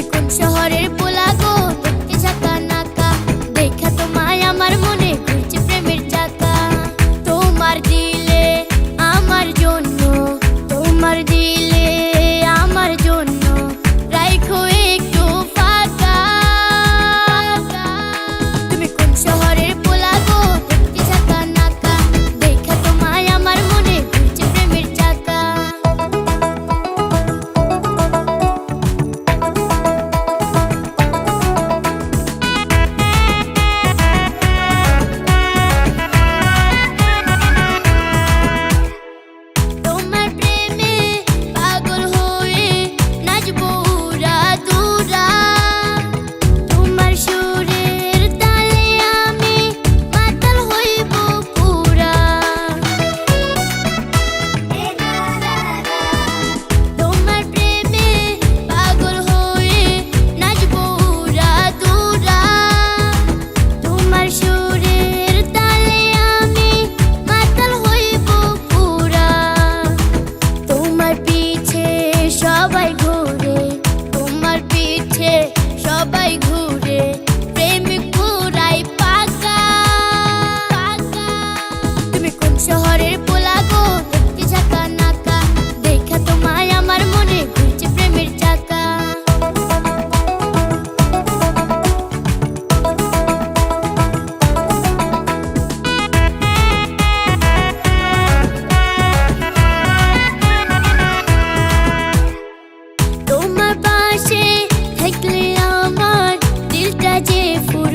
bir konuşa her বাজে ফুর